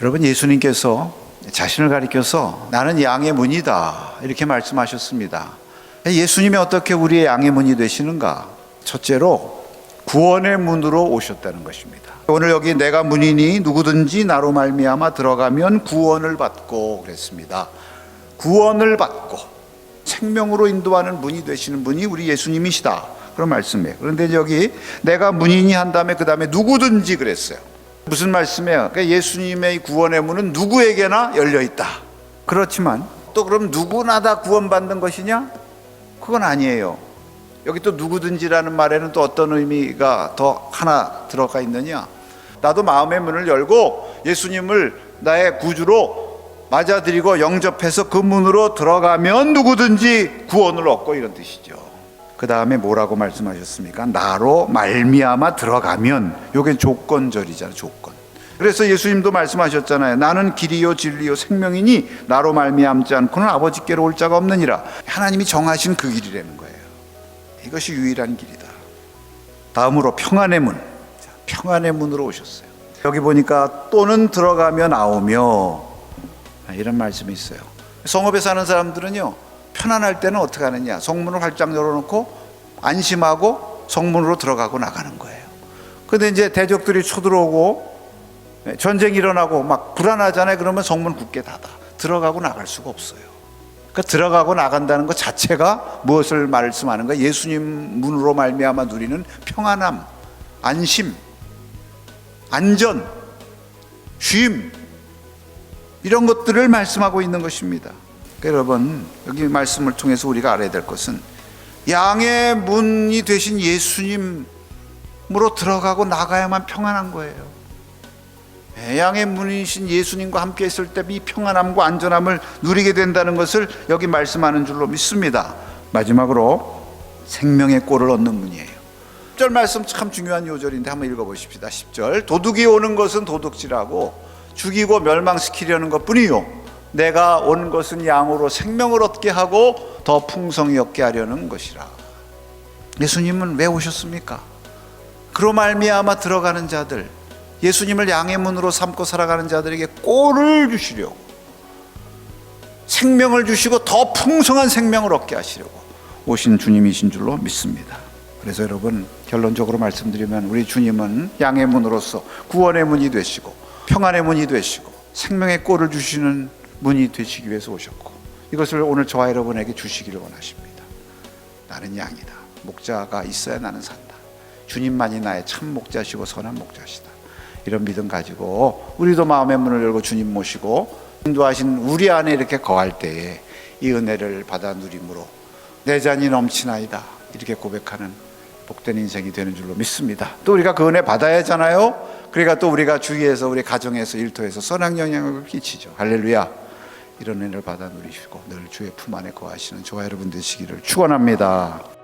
여러분 예수님께서 자신을 가리켜서 나는 양의 문이다 이렇게 말씀하셨습니다. 예수님이 어떻게 우리의 양의 문이 되시는가? 첫째로 구원의 문으로 오셨다는 것입니다. 오늘 여기 내가 문이니 누구든지 나로 말미암아 들어가면 구원을 받고 그랬습니다. 구원을 받고 생명으로 인도하는 문이 되시는 분이 우리 예수님이시다. 그런 말씀이에요. 그런데 여기 내가 문이니 한 다음에 그 다음에 누구든지 그랬어요. 무슨 말씀이에요? 그러니까 예수님의 구원의 문은 누구에게나 열려 있다. 그렇지만 또 그럼 누구나 다 구원받는 것이냐? 그건 아니에요. 여기 또 누구든지라는 말에는 또 어떤 의미가 더 하나 들어가 있느냐? 나도 마음의 문을 열고 예수님을 나의 구주로 맞아들이고 영접해서 그 문으로 들어가면 누구든지 구원을 얻고 이런 뜻이죠. 그 다음에 뭐라고 말씀하셨습니까? 나로 말미암아 들어가면 요게 조건절이잖아요. 조건. 그래서 예수님도 말씀하셨잖아요. 나는 길이요 진리요 생명이니 나로 말미암지 않고는 아버지께로 올 자가 없느니라. 하나님이 정하신 그 길이라는 거예요. 이것이 유일한 길이다. 다음으로 평안의 문. 자, 평안의 문으로 오셨어요. 여기 보니까 또는 들어가며 나오며 아, 이런 말씀이 있어요. 성읍에 사는 사람들은요 편안할 때는 어떻게 하느냐? 성문을 활짝 열어놓고 안심하고 성문으로 들어가고 나가는 거예요. 근데 이제 대적들이 쳐들어오고 네, 전쟁이 일어나고 막 불안하잖아요. 그러면 성문 굳게 닫아 들어가고 나갈 수가 없어요. 그러니까 들어가고 나간다는 것 자체가 무엇을 말씀하는 가 예수님 문으로 말미암아 누리는 평안함, 안심, 안전, 쉼 이런 것들을 말씀하고 있는 것입니다. 여러분 여기 말씀을 통해서 우리가 알아야 될 것은 양의 문이 되신 예수님으로 들어가고 나가야만 평안한 거예요. 예, 양의 문이신 예수님과 함께 있을 때 이 평안함과 안전함을 누리게 된다는 것을 여기 말씀하는 줄로 믿습니다. 마지막으로 생명의 꼴을 얻는 문이에요. 10절 말씀 참 중요한 요절인데 한번 읽어보십시다. 10절 도둑이 오는 것은 도둑질하고 죽이고 멸망시키려는 것뿐이요 내가 온 것은 양으로 생명을 얻게 하고 더 풍성히 얻게 하려는 것이라. 예수님은 왜 오셨습니까? 그로 말미암아 들어가는 자들, 예수님을 양의 문으로 삼고 살아가는 자들에게 꼴을 주시려고 생명을 주시고 더 풍성한 생명을 얻게 하시려고 오신 주님이신 줄로 믿습니다. 그래서 여러분 결론적으로 말씀드리면 우리 주님은 양의 문으로서 구원의 문이 되시고 평안의 문이 되시고 생명의 꼴을 주시는 문이 되시기 위해서 오셨고 이것을 오늘 저와 여러분에게 주시기를 원하십니다. 나는 양이다. 목자가 있어야 나는 산다. 주님만이 나의 참 목자시고 선한 목자시다. 이런 믿음 가지고 우리도 마음의 문을 열고 주님 모시고 인도하신 우리 안에 이렇게 거할 때에 이 은혜를 받아 누림으로 내 잔이 넘치나이다. 이렇게 고백하는 복된 인생이 되는 줄로 믿습니다. 또 우리가 그 은혜 받아야 하잖아요. 그러니까 또 우리가 주위에서 우리 가정에서 일터에서 선한 영향을 끼치죠. 할렐루야. 이런 은혜를 받아 누리시고 늘 주의 품 안에 거하시는 저와 여러분 되시기를 축원합니다.